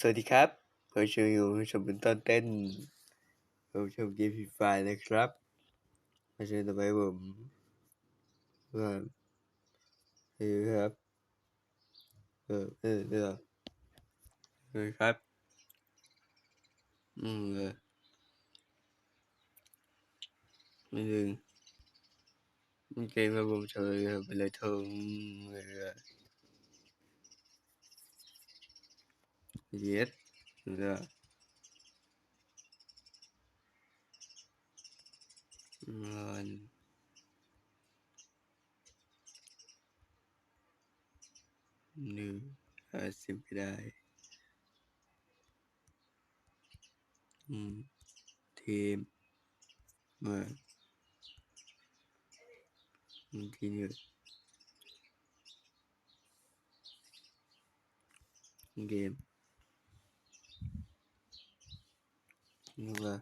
สวัสดีครับผมชื่ออยู่ชมเป็นต้นเต้นผมชมเกมฟรีไฟนะครับมาเชิญต่อไปผมว่าเฮ้ยครับ เออเออเออเออครับ อืมเออไม่ถึงเกมครับผมเฉยครับไปเลยทงเออเย็ดเออ มันหนึ่งห้าสิบไม่ได้ อืม ทีมมาอืมทีนี้เกม นี่ว่า